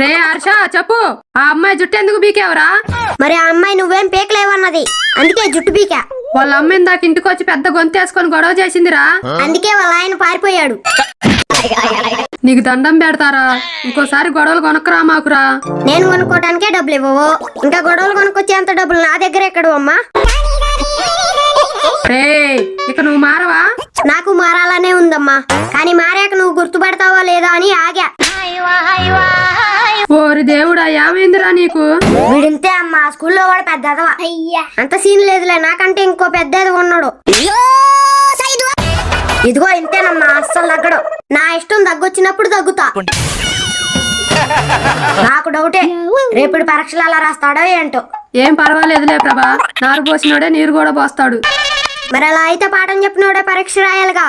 రే హర్ష చెప్పు. ఆ అమ్మాయి జుట్టు ఎందుకు బీకేవరా మరి ఆ అమ్మాయి నువ్వేం పీకలేవన్నది. అందుకే జుట్టు పీకా. వాళ్ళ అమ్మ ఇందాక ఇంటికి వచ్చి పెద్ద గొంతేసుకొని గొడవ చేసిందిరా. అందుకే వాళ్ళ ఆయన పారిపోయాడు. నీకు దండం పెడతారా? ఇంకోసారి గొడవలు కొనక్కరా మాకురా. నేను కొనుక్కోవడానికే డబ్బులు ఇవ్వవు. ఇంకా గొడవలు కొనుక్కొచ్చేంత డబ్బులు నా దగ్గర ఎక్కడు అమ్మా? రే ఇక నువ్వు మారవా? నాకు మారాలనే ఉందమ్మా. కానీ మారాక నువ్వు గుర్తుపడతావో లేదో అని ఆగా. దేవుడా ఏమైందిరా నీకు? వీడింతే అమ్మా స్కూల్లో వాడు పెద్ద ఎదవ. అంత సీన్ లేదులే నాకంటే ఇంకో పెద్ద ఉన్నాడు. ఇదిగో ఇంతేనమ్మా అస్సలు తగ్గడు. నా ఇష్టం తగ్గొచ్చినప్పుడు తగ్గుతా. నాకు డౌటే రేపుడు పరీక్షలు అలా రాస్తాడో ఏంటో. ఏం పర్వాలేదులే ప్రభా నారు పోసినోడే నీరు కూడా పోస్తాడు. మరి అలా అయితే పాఠం చెప్పినోడే పరీక్ష రాయాలిగా.